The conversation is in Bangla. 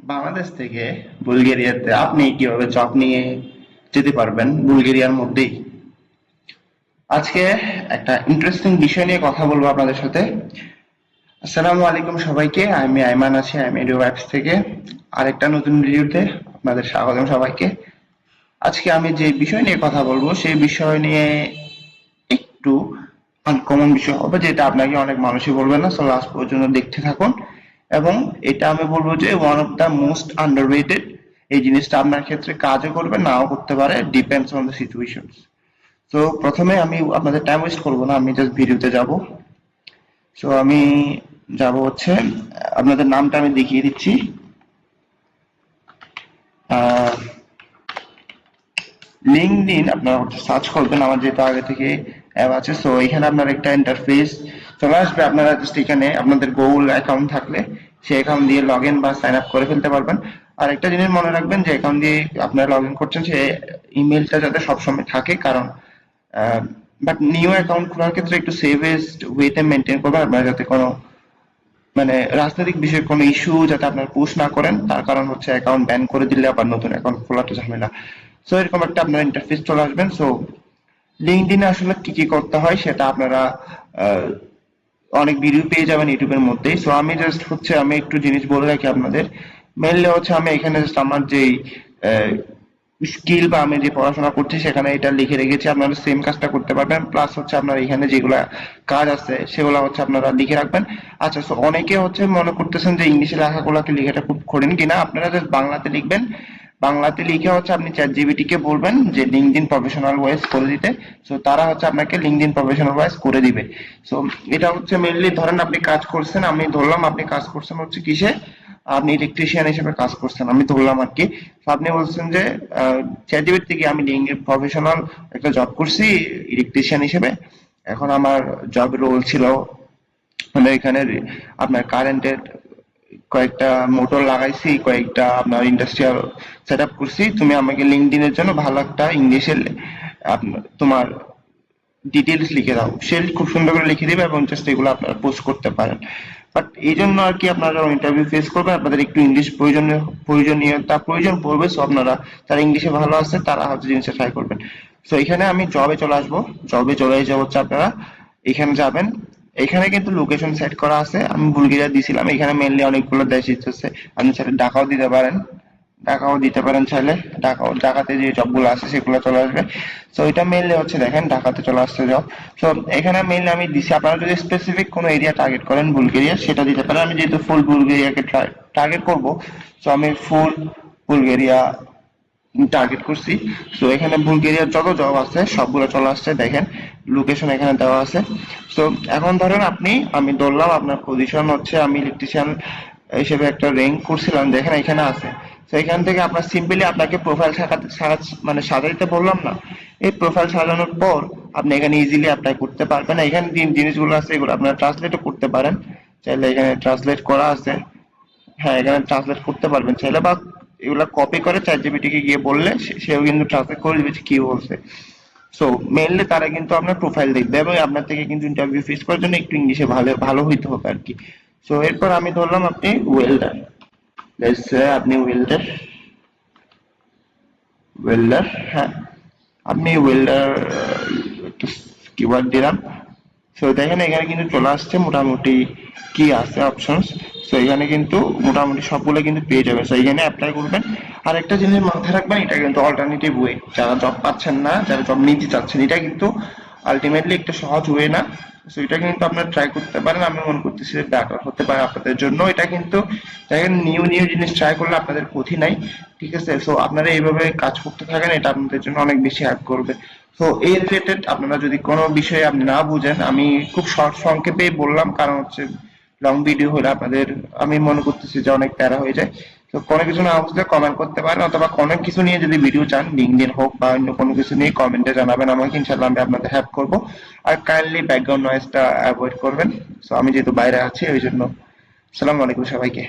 বাংলাদেশ থেকে বুলগেরিয়াতে আপনি কীভাবে জব নিয়ে যেতে পারবেন বুলগেরিয়ার মধ্যেই? আজকে একটা ইন্টারেস্টিং বিষয় নিয়ে কথা বলব আপনাদের সাথে। আসসালামু আলাইকুম সবাইকে, আমি আইমান আছি, আমি এডিও অ্যাপস থেকে। আরেকটা নতুন ভিডিওতে আপনাদের স্বাগতম সবাইকে। আজকে আমি যে বিষয় নিয়ে কথা বলব, সেই বিষয় নিয়ে একটু আনকমন বিষয় হবে, যেটা আপনাকে অনেক মানুষই বলবে না সো লাস্ট পর্যন্ত দেখতে থাকুন। এবং এটা আমি বলব যে one of the most underrated এই জিনিসটা আপনার ক্ষেত্রে কাজও করবে, নাও করতে পারে ডিপেন্ডস অন দ্য সিচুয়েশন তো প্রথমে আমি আপনাদের টাইম ওয়েস্ট করব না, আমি জাস্ট ভিডিওতে যাব। সো আমি যাব হচ্ছে, আপনাদের নামটা আমি দেখিয়ে দিচ্ছি। লিঙ্কডিন আপনারা সার্চ করবেন, আমার যেহেতু আগে থেকে অ্যাপ আছে সো এখানে আপনার একটা ইন্টারফেস চলে আসবে আপনারা জাস্ট এখানে আপনাদের গুগল অ্যাকাউন্ট থাকলে সেই অ্যাকাউন্ট দিয়ে লগ ইন বা সাইন আপ করে ফেলতে পারবেন। আর একটা জিনিস মনে রাখবেন যে অ্যাকাউন্ট দিয়ে আপনারা লগ ইন করছেন সেই ইমেলটা যাতে সবসময় থাকে, কারণ বাট নিউ অ্যাকাউন্ট খোলার ক্ষেত্রে একটু সেভেস্ট ওয়েতে মেনটেন করবেন, আপনারা যাতে কোনো মানে রাজনৈতিক বিষয়ে কোনো ইস্যু যাতে আপনার পুশ না করেন, তার কারণ হচ্ছে অ্যাকাউন্ট ব্যান করে দিলে আবার নতুন অ্যাকাউন্ট খোলাটা ঝামেলা। সো এরকম একটা আপনার ইন্টারফেস চলে আসবেন। সো লিঙ্কডিনে আসলে কি কি করতে হয়, সেটা আপনারা অনেক ভিডিও পেয়ে যাবেন ইউটিউবের মধ্যেই। সো আমি জাস্ট হচ্ছে, আমি একটু জিনিস বলে রাখি আপনাদের। মেনলি হচ্ছে, আমি এখানে জাস্ট আমার যেই স্কিল বা আমি যে পড়াশোনা করছি, সেখানে এটা লিখে রেখেছি। আপনারা সেম কাজটা করতে পারবেন। প্লাস হচ্ছে, আপনার এখানে যেগুলা কাজ আছে, সেগুলো হচ্ছে আপনারা লিখে রাখবেন। আচ্ছা সো অনেকে হচ্ছে মনে করতেছেন যে ইংলিশে লেখাগুলোকে লিখাটা খুব কঠিন কিনা? আপনারা জাস্ট বাংলাতে লিখবেন। বাংলাতে লিখে হচ্ছে আপনি চ্যাট জিবিটি কে বলবেন যে লিঙ্কডিন প্রফেশনাল ওয়াইজ করে দিতে। সো তারা হচ্ছে আপনাকে লিঙ্কডিন প্রফেশনাল ওয়াইজ করে দিবে। সো এটা হচ্ছে মেনলি ধরেন আপনি কাজ করছেন, আমি ধরলাম আপনি কাজ করছেন হচ্ছে কিসে? আপনি ইলেকট্রিশিয়ান হিসেবে কাজ করছেন, আমি ধরলাম আর কি। আপনি বলছেন যে চ্যাট জিবিটি থেকে আমি লিঙ্কডিন প্রফেশনাল একটা জব করছি ইলেকট্রিশিয়ান হিসেবে। এখন আমার জব রোল ছিল মানে এখানে আপনার কারেন্টের কয়েকটা মোটর লাগাইছি, কয়েকটা আপনার ইন্ডাস্ট্রিয়াল সেট আপ করছি। তুমি আমাকে লিঙ্কডিনের জন্য ভালো একটা ইংলিশের তোমার ডিটেলস লিখে দাও। সে খুব সুন্দর করে লিখে দেবে এবং জাস্ট এগুলো আপনারা পোস্ট করতে পারেন। বাট এই জন্য আর কি আপনারা ইন্টারভিউ ফেস করবেন, আপনাদের একটু ইংলিশ প্রয়োজনীয়, প্রয়োজনীয়তা প্রয়োজন পড়বে। সো আপনারা, যারা ইংলিশে ভালো আছে, তারা হচ্ছে জিনিসটা ট্রাই করবেন। সো এখানে আমি জবে চলে আসব। জবে চলে এসে হচ্ছে আপনারা। এখানে যাবেন। এখানে কিন্তু লোকেশন সেট করা আছে। আমি বুলগেরিয়া দিছিলাম এখানে মেনলি অনেকগুলো দেশ ইচ্ছে আপনি চাইলে ঢাকাও দিতে পারেন। ঢাকাও দিতে পারেন চাইলে। ঢাকাও ঢাকাতে যে জবগুলো আছে, সেগুলো চলে আসবে। তো এটা মেনলি হচ্ছে দেখেন, ঢাকাতে চলে আসছে জব তো এখানে মেনলি আমি দিছি। আপনারা যদি স্পেসিফিক কোনো এরিয়া টার্গেট করেন বুলগেরিয়া সেটা দিতে পারেন। আমি যেহেতু ফুল বুলগেরিয়াকে টার্গেট করব তো আমি ফুল বুলগেরিয়া টার্গেট করছি। তো এখানে বুলগেরিয়ার যত জব আছে, সবগুলো চলে আসছে। দেখেন লোকেশন এখানে দেওয়া আছে। তো এখন ধরেন আপনি, আমি ধরলাম আপনার পজিশন হচ্ছে, আমি ইলেকট্রিশিয়ান হিসেবে একটা র্যাঙ্ক করছিলাম দেখেন এখানে আছে। তো এখান থেকে আপনার সিম্পলি আপনাকে প্রোফাইল মানে সাজাইতে বললাম না। এই প্রোফাইল সাজানোর পর আপনি এখানে ইজিলি অ্যাপ্লাই করতে পারবেন। এখানে যে জিনিসগুলো আছে, এগুলো আপনারা ট্রান্সলেটও করতে পারেন। চাইলে এখানে ট্রান্সলেট করা আছে। হ্যাঁ এখানে ট্রান্সলেট করতে পারবেন। চাইলে বা এগুলো কপি করে চ্যাট জিপিটিকে গিয়ে বললে সেও কিন্তু ট্রান্সলেট করে দিবে কি বলছে। সো মেনলি তারা কিন্তু আপনার প্রোফাইল দেখবে এবং আপনার থেকে কিন্তু ইন্টারভিউ ফেস করার জন্য একটু ইংলিশে ভালো ভালো হইতে হবে আর কি। সো এরপর আমি ধরলাম আপনি ওয়েল্ডার আপনি ওয়েল্ডার ওয়েল্ডার হ্যাঁ। আপনি ওয়েল্ডার কিওয়ার্ড দিলাম। সো দেখেন এখানে কিন্তু চলে আসছে মোটামুটি কি আছে অপশনস সো এখানে কিন্তু মোটামুটি সবগুলো কিন্তু পেয়ে যাবে সো এখানে অ্যাপ্লাই করবেন। আর একটা জিনিস মাথায় রাখবেন, এটা কিন্তু অল্টারনেটিভ ওয়ে যারা জব পাচ্ছেন না, যারা জব নিতে চাচ্ছেন, এটা কিন্তু আলটিমেটলি একটা সহজ ওয়ে না। সো এটা কিন্তু আপনারা ট্রাই করতে পারেন। আমি মনে করতেছি যে বেটার হতে পারে আপনাদের জন্য। এটা কিন্তু দেখেন নিউ নিউ জিনিস ট্রাই করলে আপনাদের ক্ষতি নাই, ঠিক আছে? সো আপনারা এইভাবে কাজ করতে থাকেন, এটা আপনাদের জন্য অনেক বেশি হেল্প করবে। তো এই রিলেটেড আপনারা যদি কোনো বিষয়ে আপনি না বুঝেন, আমি খুব শর্ট সংক্ষেপে বললাম, কারণ হচ্ছে লং ভিডিও হলে আপনাদের, আমি মনে করতেছি যে অনেক প্যারা হয়ে যায়। তো কোনো কিছু না বুঝলে কমেন্ট করতে পারেন, অথবা কোনো কিছু নিয়ে যদি ভিডিও চান লিঙ্কডিন হোক বা অন্য কোনো কিছু নিয়ে কমেন্টে জানাবেন আমাকে ইনশাল্লাহ আমি আপনাদের হেল্প করব। আর কাইন্ডলি ব্যাকগ্রাউন্ড নয়েজটা অ্যাভয়েড করবেন। সো আমি যেহেতু বাইরে আছি, ওই জন্য। আসসালামু আলাইকুম সবাইকে।